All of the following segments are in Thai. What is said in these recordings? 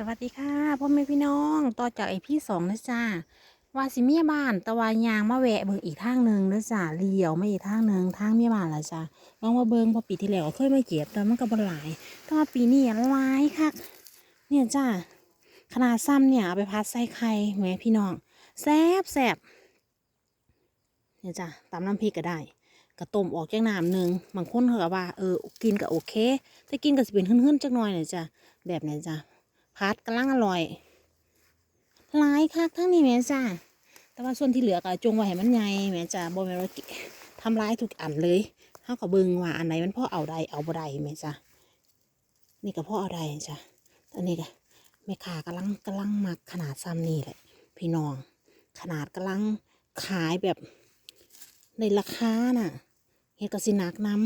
สวัสดีค่ะพ่อแม่พี่น้องต่อจากไอพี่สองนะจ้าว่าสิเมียบ้านตะวันยางมาแวะเบิ่งอีกทางหนึ่งนะจ้าเลี้ยวมาอีกทางหนึ่งทางเมียบ้านละจ้าลองมาเบิ่งพอปีที่แล้วเคยมาเก็บแต่มันก็บ่หลายแต่ว่าปีนี้หลายคักเนี่ยจ้าขนาดซ้ำเนี่ยเอาไปพัดใส่ไข่แหม่พี่น้องแซ่บแซ่บเนี่ยจ้าตำน้ำพริกก็ได้กระต้มออกจากน้ำหนึ่งบางคนเขาก็ว่าเออกินก็โอเค แต่กินก็สิเป็นหื้นๆจักหน่อยเนี่ยจ้าแบบเนี้ยจ้า พัดกำลังอร่อยหลายคักทั้งนี้แม่จ้าแต่ว่าส่วนที่เหลือก็จงไว้ให้มันใหญ่แม่จ้าบ่แม่นว่าเกะทำร้ายทุกอันเลยเฮาก็เบิงว่าอันไหนมันพ่อเอาได้เอาบ่ได้แม่จ้านี่ก็พ่อเอาได้จ้ะอันนี้ก็แม่ค้ากำลังกำลังมักขนาดซ้ำนี่แหละพี่น้อง ขนาดกำลังขายแบบในราคาน่ะเฮ็ดก็สินักนำ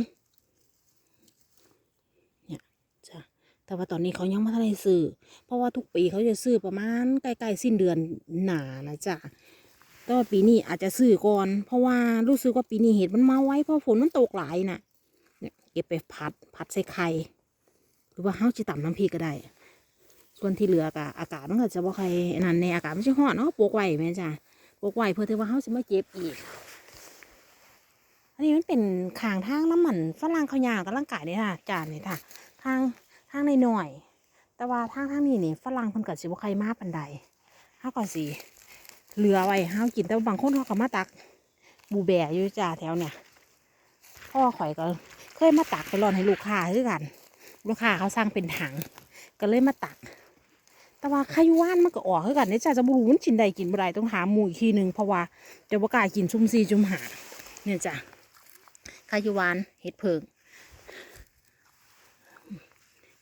เนี่ยจ้ะ แต่ว่าตอนนี้เขายังไม่ทันได้ซื้อ เพราะว่าทุกปีเขาจะซื้อประมาณใกล้ๆสิ้นเดือนหนานะจ๊ะแต่ว่าปีนี้อาจจะซื้อก่อน เพราะว่ารู้สึกว่าปีนี้เห็ดมันมาไว้เพราะฝนมันตกหลายน่ะเนี่ยเก็บไปผัดผัดใส่ไข่หรือว่าเฮาจะต่ำน้ำพริกก็ได้ ส่วนที่เหลือกะอากาศมันก็จะบ่ใครนั่นในอากาศไมันจะร้อนเนาะปลูกไว้แม่จ้ะปลูกไว้เพื่อที่ว่าเฮาจะมาเก็บอีก อันนี้มันเป็นขางทางน้ำมันฝรั่งเขายางกับร่างกายเนี่ยค่ะจานนี่ค่ะทาง ทางในหน่อย แต่ว่าทางทางนี้นี่ฝรั่งเพิ่นก็สิบ่ใครมาปานใดเฮาก็สิเหลือไว้เฮากินแต่ว่าบางคนเขาก็มาตักบูแบอยู่จ้าแถวเนี่ยพ่อข่อยก็เคยมาตักไปรอนให้ลูกค้าคือกัน ลูกค้าเขาสั่งเป็นถัง ก็เลยมาตัก แต่ว่าไข่ว่านมันก็ออกคือกันเนี่ยจ้าจะบ่รู้มันกินได้กินบ่ได้ต้องถาหมู่อีกทีหนึ่งเพราะว่าจะบ่กล้ากินซุ่มซีจุ่มหาเนี่ยจ้ะไข่หวานเห็ดเพิง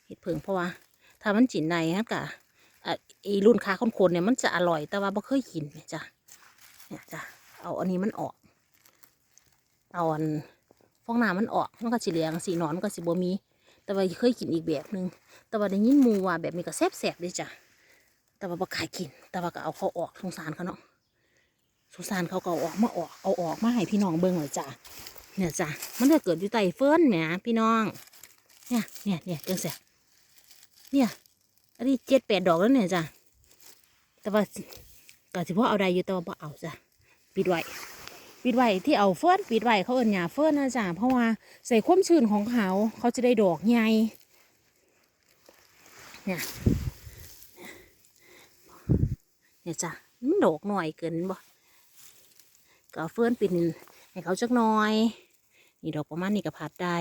เห็ดเพิงเพราะว่า ถ้ามันจินในฮะกะอะไอีรุ่นค้าคนๆเนี่ยมันจะอร่อยแต่ว่าบ่เคยกินเนี่ยจ้ะเนี่ยจ้ะเอาอันนี้มันออก เอาอันฟองน้ำมันออกมันก็สีเหลืองสีนอนมันก็สีบ่มี แต่ว่าเคยกินอีกแบบหนึ่งแต่ว่าได้ยินมูว่าแบบนี้ก็แซ่บๆเลยจ้ะแต่ว่าบ่ขายกิน แต่ว่าก็เอาเขาออกสงสารเขาเนาะสงสารเขาก็เอาออกมาออกเอาออกมาให้พี่น้องเบิ่งเลยจ้ะเนี่ยจ้ะมันจะเกิดอยู่ใต้เฟิร์นแหมพี่น้อง เนี่ยเนี่ยเนี่ยจังเสีย เนี่ย อันนี้เจ็ดแปดดอกแล้วเนี่ยจ้ะ แต่ว่าก็สิพ่อเอาได้อยู่แต่ว่าเอาจ้ะ ปิดไว้ ปิดไว้ที่เอาเฟิร์นปิดไว้เขาเอิ้นหยาเฟิร์นนะจ้ะ เพราะว่าใส่ความชื้นของเขาเขาจะได้ดอกใหญ่ เนี่ย เนี่ยจ้ะมันดอกหน่อยเกินบ่ก็เอเฟิร์นปิดให้เขาจักหน่อย นี่ดอกประมาณนี้ก็พัดได้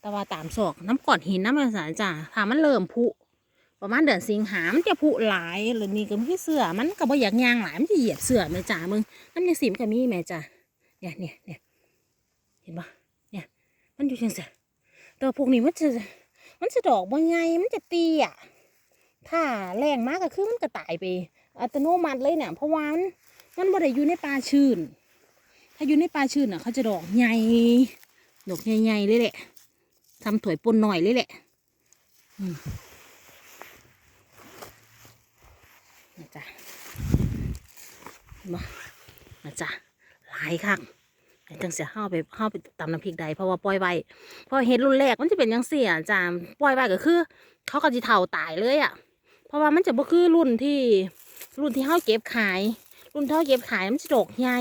แต่ว่าตามศอกน้ำก้อนหินน้ำมันสารจ้าถ้ามันเริ่มผุประมาณเดือนสิงหามันจะผุหลายหรือนี่ก็ไม่เสื้อมันก็บ่อยากยางหลายมันจะเหยียบเสื้อแม่จ้ามึงน้ำยาสีมก็มีแม่จ้าเนี่ยเนี่ยเนี่ยเห็นปะเนี่ย มันอยู่จังเสียแต่พวกนี้มันจะมันจะดอกบ่ใหญ่มันจะเตี้ยถ้าแรงมากก็คือมันก็ตายไป อัตโนมัติเลยเนี่ยเพราะว่ามันมันบ่ได้อยู่ในป่าชื้น ถ้าอยู่ในป่าชื้นอะเขาจะดอกใหญ่ดอกใหญ่ๆเลยแหละ ทำถวยปนหน่อยเลยแหละอืมนะจ๊ะมานะจ๊ะหลายครั้งแต่จังเสียห้าไปห้าไปตำน้ำพริกใดเพราะว่าปล่อยไว้เพราะเห็ดรุ่นแรกมันจะเป็นยังเสียจ้าปล่อยไว้ก็คือ เขาก็จะเท่าตายเลยอะ เพราะว่ามันจะบ่คือรุ่นที่รุ่นที่เขาเก็บขาย รุ่นที่เขาเก็บขายมันจะดอกใหญ่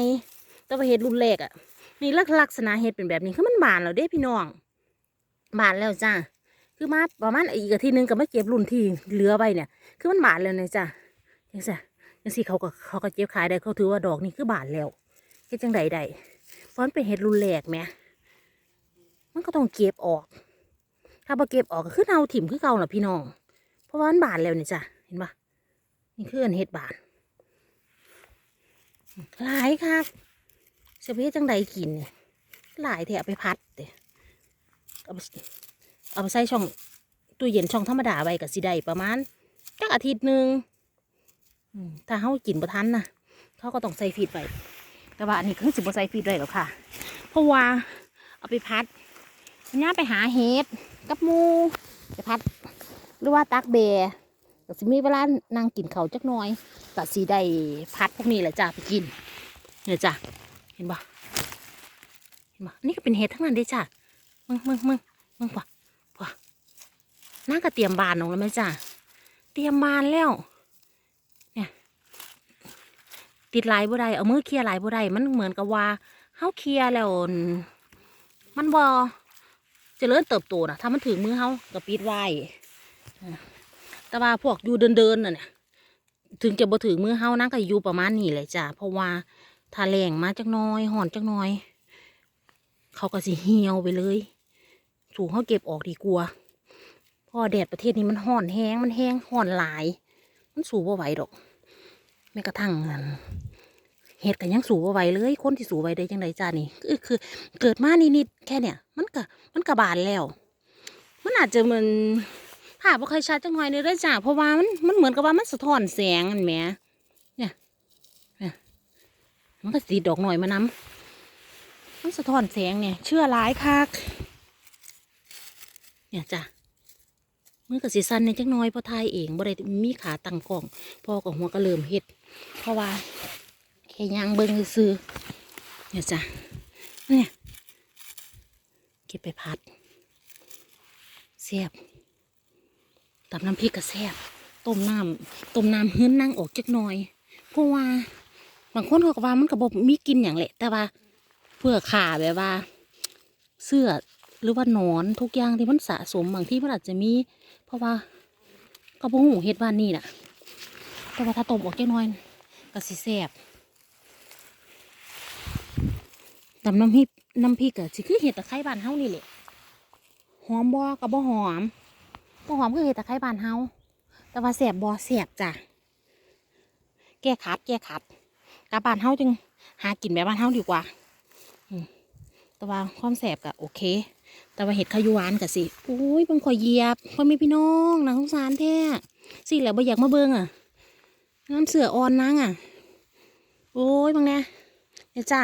แต่ว่าเห็ดรุ่นแรกอะนี่ลักษณะเห็ดเป็นแบบนี้คือมันบานแล้วเด้พี่น้อง บานแล้วจ้าคือมาประมาณอีกทีนึงก็มาเก็บรุ่นที่เหลือไว้เนี่ย คือมันบานแล้วเนี่ยจ้าจังสิจังสิเขาก็เขาก็เก็บขายได้เขาถือว่าดอกนี่คือบานแล้วเฮ็ดจังใดได้เพราะมันเป็นเห็ดรุ่นแรกแหมมันก็ต้องเก็บออก ถ้าบ่เก็บออกก็คือเอาถิ่มคือเก่าล่ะพี่น้อง เพราะว่ามันบานแล้วเนี่ยจ้ะเห็นปะนี่คืออันเห็ดบานหลายครับเสียไปจังใดกินเนี่ยหลายแถอาไปพัดเด้ เอาไปเอาไปใส่ช่องตู้เย็นช่องธรรมดาไว้กับสิได้ประมาณจักอาทิตย์หนึ่งถ้าเขากินประทันนะเขาก็ต้องใส่ฟีดไว้แต่ว่าอันนี้คือสิบใส่ฟีดไว้หรอกค่ะ เพราะว่าเอาไปพัดย่าไปหาเห็ดกับมูไปพัด หรือว่าตักเบร์ก็สิมีเวลานั่งกินเขาจักน่อยก็สิได้พัดพวกนี้แหละจ้าไปกินเนี่ยจ้ะเห็นบ่เห็นบ่นี่ก็เป็นเห็ดทั้งนั้นเด้จ้า มึงมึงมึงมึงปะปะน่าก็เตรียมบานออกแล้วไหมจ้ะเตรียมบานแล้ว เนี่ย ติดลายบ่ได้เอามือเคลียร์ลายบ่ได้มันเหมือนกับว่าเฮาเคลียร์แล้วอั่นมันบ่เริญเติบโตนะถ้ามันถึงมือเฮาก็ปิดไว้แต่ว่าพวกอยู่เดินๆน่ะเนี่ยถึงจะบ่ถึงมือเฮานะก็อยู่ประมาณนี้แหละจ้ะเพราะว่าถ้าแรงมาจักน้อยห่อนจักน้อย เขาก็สิเหี่ยวไปเลย สูงเขาเก็บออกดีกว่าเพราะแดดประเทศนี้มันห่อนแห้งมันแห้งห่อนหลาย มันสูบว่าไหวดอกแม้กระทั่งเห็ดกันยังสูบว่าไหวเลย คนที่สูบไหวได้จังไดจ้านี่คือคือ เกิดมานิดๆแค่เนี่ย มันก็มันกระบาลแล้ว มันอาจจะเหมือนภาพบ่ค่อยชัดจังหน่อยเด้อเด้จ้าเพราะว่ามันมันเหมือนกับว่ามันสะท้อนแสงอันแหมเนี่ยเนี่ยมันก็สีดอกหน่อยมานำมันสะท้อนแสงเนี่ย เชื่อร้ายคัก เนี่ยจ้ะมือกับสีสันในจักน้อยเพอทายเองบ่ได้มีขาตั้งกล้องพ่อกับหัวก็เริ่มเฮ็ด เพราะว่าแค่ยางเบิ่งซื้อเนี่ยจ้ะเนี่ยเก็บไปพัดแซ่บตำน้ำพริกก็แซ่บต้มน้ำต้มน้ำเฮือนนั่งออกจักน่อย เพราะว่าบางคนเขาก็ว่ามันก็บ่มีกินอย่างแหละ แต่ว่าเพื่อขาแบบว่า เสื้อ หรือว่าหนอนทุกอย่างที่มันสะสมบางที่มันอาจจะมี เพราะว่าก็บ่หูเฮ็ดบ้านนี่น่ะ แต่ว่าถ้าต้มออกแค่น้อยก็สิแซ่บตำน้ำพริกน้ำพริกอะสิคือเห็ดตะไคร้บ้านเฮานี่แหละหอมบ่ก็บ่หอมบ่หอมคือเห็ดตะไคร้บ้านเฮาแต่ว่าแซ่บบ่แซ่บจ้ะแก้ขัดแก้ขัดกลับบ้านเฮาจึงหากินแบบบ้านเฮาดีกว่าแต่ว่าความแสบก็โอเค แต่ว่าเห็ดขยุหวานกะสิโอ้ยเบิ่งข่อยเหยียบพ่อแม่พี่น้องนางสงสารแท้สิแล้วบ่อยากมาเบิงอะน้ำเสืออ่อนนางอะ โอ้ยบังแน่เนี่ยจ้า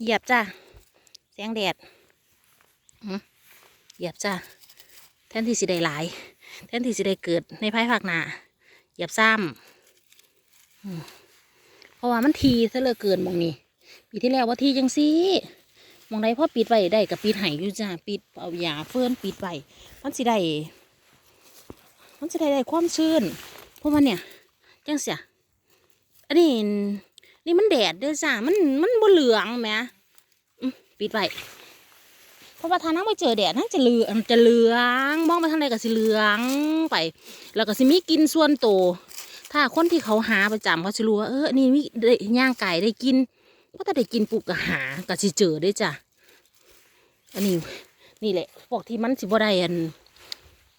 เหยียบจ้าแสงแดดอื้อเหยียบจ้าแทนที่สิได้หลาย แทนที่สิได้เกิดในภายภาคหน้าเหยียบซ้ำเพราะว่ามันทีซะเหลือเกินมองนี้ปีที่แล้วว่าทีจังซี่ มองไดพ่อปิดไว้ได้กับปิดไห้อยู่จ้าปิดเอายาเฟื่อนปิดไว้มันสิได้มันสิได้ได้ความชื้นเพราะว่าเนี่ยจังเสียอันนี้นี่มันแดดเด้อจ้ามันมันบ่เหลืองแหมปิดไว้เพราะว่าถ้านั่งไปเจอแดดนั่นจะเหลืองจะเหลืองมองไปทางใดก็สิเหลืองไป แล้วก็สิมีกินส่วนโตถ้าคนที่เขาหาประจำเขาจะรู้ว่าเออนนี่มีได้ย่างไก่ได้กิน ก็ถ้าได้กินปุ๊บก็หาก็สิเจอได้จ้ะ อันนี้นี่แหละพวกที่มันสิบ่ได้อัน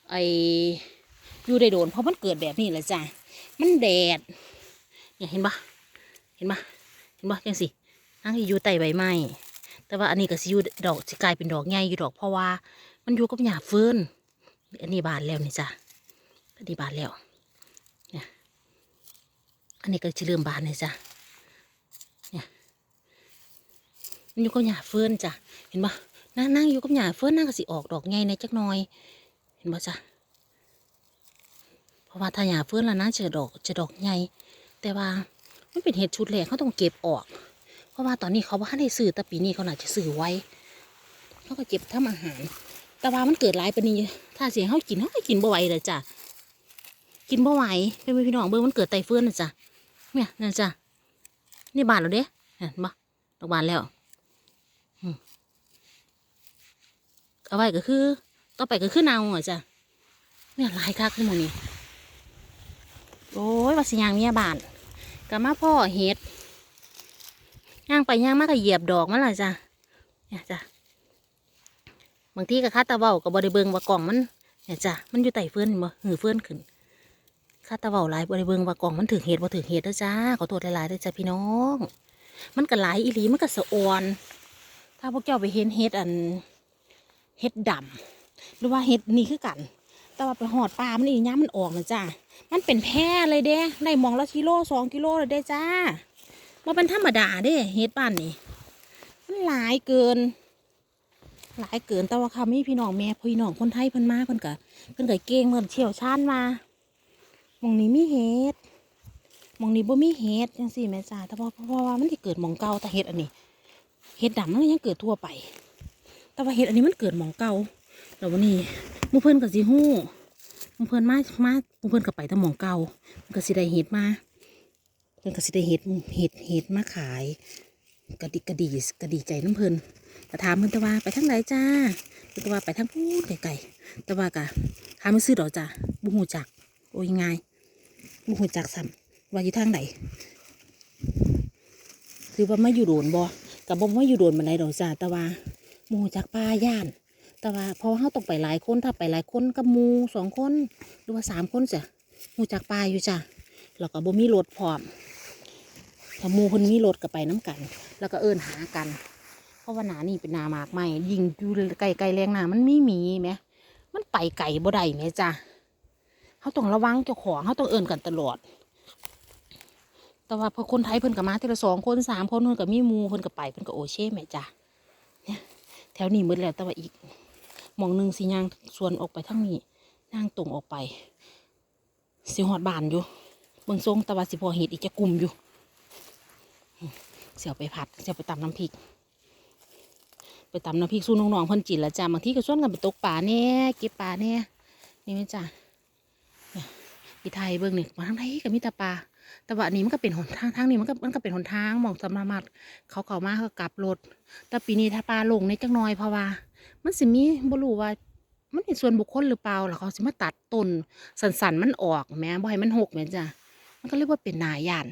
ไออยู่ได้โดนเพราะมันเกิดแบบนี้แหละจ้ะ มันแดดเนี่ยเห็นปะเห็นปะเห็นปะยังสินั่งอยู่ใต้ใบไม้แต่ว่าอันนี้ก็สิอยู่ดอกสิกลายเป็นดอกใหญ่อยู่ดอกเพราะว่า มันอยู่กับหญ้าเฟินอันนี้บานแล้วนี่จ้ะอันนี้บานแล้วเนี่ยอันนี้ก็จะเริ่มบานเลยจ้ะ มัน อยู่กับหญ้าเฟิร์นจ้ะเห็นปะนั่งนั่งอยู่กับหญ้าเฟิร์นนั่งก็สิออกดอกใหญ่ในจักหน่อย เห็นปะจ้ะเพราะว่าถ้าหญ้าเฟิร์นแล้วนะจะดอกจะดอกใหญ่แต่ว่ามันเป็นเห็ดชุดแรกเขาต้องเก็บออก เพราะว่าตอนนี้เขาบ่ทันได้ซื้อแต่ปีนี้เขาน่าจจะซื้อไว้เขาก็เก็บทำอาหาร แต่ว่ามันเกิดหลายปานนี้ ถ้าเสียงเขากินเขาก็กินบ่ไหวเลยจ้ะกินบ่ไหวเป็นพี่น้องเบิ่งมันเกิดไตเฟื่อนนะจ้ะเนี่ยนั่นจ้ะนี่บานแล้วเด้เห็นปะดอกบานแล้ว เอไว้ก็คือ ต่อไปก็คือเนาอะจ้ะเนี่ยลายคักที่หมดนี่โอ้ยว่าสิยางเมียบานก็มาพ่อเห็ดย่างไปย่างมากก็เหยียบดอกมันล่ะจ้ะเนี่ยจ้ะบางทีก็คาตาเว้ากับบริเบิงว่ากล่องมันเนี่ยจ้ะมันอยู่ไต่เฟื่อนห็นบ่หือเฟื่อนขึ้นคาตาเว้าหลายบริเบิงว่ากล่องมันถึงเห็ดบ่ถึงเห็ดแล้วจ้าขอโทษหลายๆด้วยจ้ะพี่น้อง มันก็หลายอีหลีมันก็สะออน ถ้าพวกเจ้าไปเห็นเห็ดอัน เห็ดดำหรือว่าเห็ดนี่คือกัน แต่ว่าไปหอดปลามันอีกย่ามันออกนะจ้ามันเป็นแพร่เลยเด้ได้มองละกิโลสองกิโลเลยเด้จ้าว่าเป็นธรรมดาเด้เห็ดบ้านนี่มันหลายเกิน หลายเกินแต่ว่าค่ะมีพี่น้องแม่พี่น้องคนไทยเพิ่นมาเพิ่นกะเพิ่นกะเก่งเพิ่นเชี่ยวชาญมามองนี้มีเห็ดมองนี้บ่มีเห็ดจังซี่แม่จ้าแต่ว่าเพราะว่ามันที่เกิดมองเก่าแต่เห็ดอันนี้เห็ดดำมันยังเกิดทั่วไป แต่ว่าเห็ดอันนี้มันเกิดหมองเก่าแล้ววันนี้มู่เพิ่นก็สิฮู้เพิ่นมามาเพิ่นก็ไปแตะหมองเก่าเพิ่นก็สิได้เห็ดมาเพิ่นก็สิได้เห็ดเห็ดเห็ดมาขายกระดิกระดีกระดีใจน้ำเพิ่นก็ถามเพิ่นตะว่าไปทางไหนจ้าเพิ่นตะว่าไปทางพูนไกลๆต่ว่ากะถามไม่ซื้อดอกจ้าบุหูจัก โอ้ยง่ายบุหูจักซ้ำว่าอยู่ทางไหนคือว่าไมาอยู่โดนบ่กับบ่มาอยู่โดนมันไดดอกจ้าต่ว่า หมูจักป้าย่าน แต่ว่าพอเขาต้องไปหลายคนถ้าไปหลายคนกับหมูสองคนหรือว่าสามคนจ้ะหมูจักปลาอยู่จ้ะแล้วก็บ่มีรถพร้อมถ้าหมูคนมีรถก็ไปน้กัน แล้วก็เอิ้นหากัน เพราะว่าหนานี่เป็นนามากใหม่ยิงอยู่ไกลไกลแรงหนามันไม่มีไหมมันไปไก่บ่ได้ไหมจ้ะเขาต้องระวังเจ้าของเขาต้องเอิ้นกันตลอดแต่ว่าพอคนไทยเพิ่นก็มาทีละสองคนสามคนเพิ่นก็มีหมูเพิ่นก็ไปเพิ่นก็โอเช่แม่จ้ะ แถวนี้มืดแล้วแต่ว่าอีกมองหนึ่งสิย่างส่วนออกไปทั้งนี้ย่างตรงออกไปสิหอดบานอยู่เบิ่งทรงต่ว่าสิพอเห็ดอีกจะกลุ่มอยู่ เสียวไปผัด เสียวไปตำน้ำพริก ไปตำน้ำพริกสู้น้องๆเพิ่นจินละจ้าบางทีก็ชวนกันไปตกป่าแน่เก็บป่าแน่นี่ไหมจ้าเนี่ยพี่ไทยเบิ่งนี่มาทางไทยก็มีแต่ป่า แต่ว่าอันนี้มันก็เป็นหนทางทางนี้มันก็มันก็เป็นหนทางมองสำมามัดเขาเขามาเขากลับรถแต่ปีนี้ถ้าปลาลงในจักหน้อยเพราะว่า มันสิมีบ่รู้ว่า มันเป็นส่วนบุคคลหรือเปล่าแล้วเขาสิมาตัดต้นสันๆมันออกแหม่บ่ให้มันหกแหม่จ้ะมันก็เรียกว่าเป็นนายาน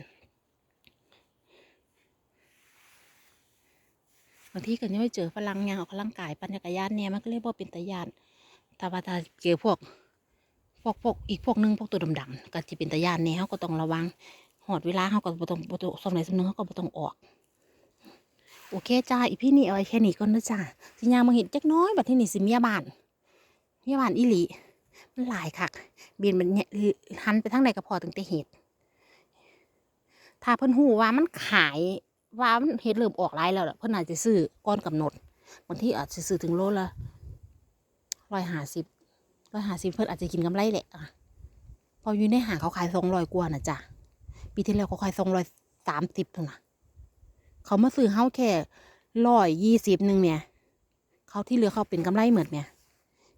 บางทีก็ยังไม่เจอฝรั่งางออกกำลังกายปั่นจักรยานเนี่ยมันก็เรียกว่าเป็นตาญานแต่ว่าถ้าเจอพวก พวกพวกอีกพวกหนึงพวกตัวดำๆก็จะเป็นตาญานเนี่ยเขาก็ต้องระวังหอดเวลาเขาก็บ่ต้องบ่ต้องสมัยสำนึงเขาก็บ่ต้องออกโอเคจ้าอีพี่นี่เอาไว้แค่นี้ก่อนนะจ้าสิยางมาเห็นจักน้อยบัดที่นี่สิเมียบ้านเมียบ้านอีหลีมันหลายคักเบียนมันเนี่ยหันไปทางใดก็พอถึงแต่เห็ดถ้าเพิ่นหูว่ามันขายว่ามันเห็ดเริ่มออกหลายแล้วเพิ่นอาจจะซื้อก้อนกำหนดบางที่อาจจะซื้อถึงโลละร้อยห้าสิบ ร้อยห้าสิบเพิ่นอาจจะกินกำไรแหละพออยู่ในหางเขาขายสองร้อยกว่านะจ้ะปีที่แล้วเขาขายสองร้อยสามสิบเท่านั้นเขามาซื้อเฮาแค่ร้อยยี่สิบหนึ่งเนี่ย เขาที่เหลือเขาเป็นกำไรเหมือนเนี่ย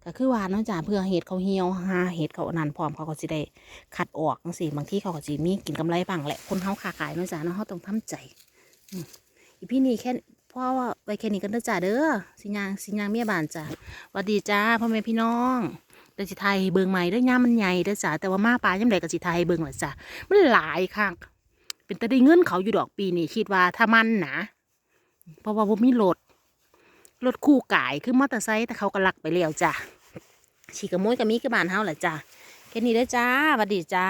ก็คือว่าเนาะจ้าเพื่อเห็ดเขาเหี่ยวหาเห็ดเขาอนันพร้อมเขาก็สิได้คัดออกจังซี่บางที่เขาก็สิมีกินกำไรบ้างแหละคนเฮาค้าขายเนาะจ้าเนาะเขาต้องทำใจอีพี่นี่แค่พ่อว่าไปแค่นี้กันเด้อจ้าเด้อสิยางสิยางเมียบานจ้าหวัสดีจ้าพ่อแม่พี่น้อง เดี๋ยวสิไทยเบิงใหม่เด้อย่ามันใหญ่เด้อจ้าแต่ว่ามาปลาย่ำใดก็สิไทยเบิงแหละจ้ามันหลายคักเป็นแต่ได้เงินเขาอยู่ดอกปีนี่คิดว่าถ้ามันนะเพราะว่าผมมีรถรถคู่กายคือมอเตอร์ไซค์แต่เขาก็ลักไปแล้วจ้ะฉีกกระโมยกระมีกระบานเฮาแหละจ้ะแค่นี้เด้อจ้าสวัสดีจ้า